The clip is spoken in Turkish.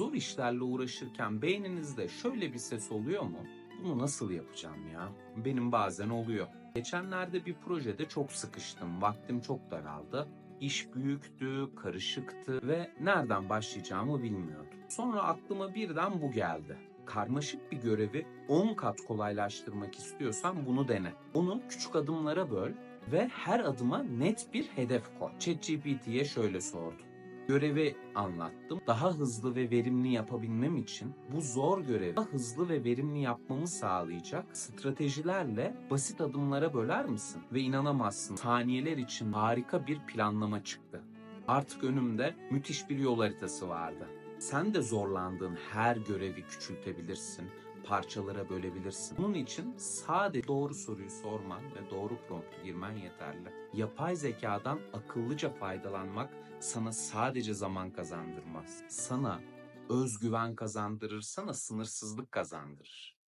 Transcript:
Zor işlerle uğraşırken beyninizde şöyle bir ses oluyor mu? Bunu nasıl yapacağım ya? Benim bazen oluyor. Geçenlerde bir projede çok sıkıştım. Vaktim çok daraldı. İş büyüktü, karışıktı ve nereden başlayacağımı bilmiyordum. Sonra aklıma birden bu geldi. Karmaşık bir görevi 10 kat kolaylaştırmak istiyorsan bunu dene. Onu küçük adımlara böl ve her adıma net bir hedef koy. ChatGPT'ye şöyle sordum. Görevi anlattım. Daha hızlı ve verimli yapabilmem için bu zor görevi daha hızlı ve verimli yapmamı sağlayacak stratejilerle basit adımlara böler misin? Ve inanamazsın saniyeler için harika bir planlama çıktı. Artık önümde müthiş bir yol haritası vardı. Sen de zorlandığın her görevi küçültebilirsin, parçalara bölebilirsin. Bunun için sadece doğru soruyu sorman ve doğru promptu girmen yeterli. Yapay zekadan akıllıca faydalanmak sana sadece zaman kazandırmaz. Sana özgüven kazandırır, sana sınırsızlık kazandırır.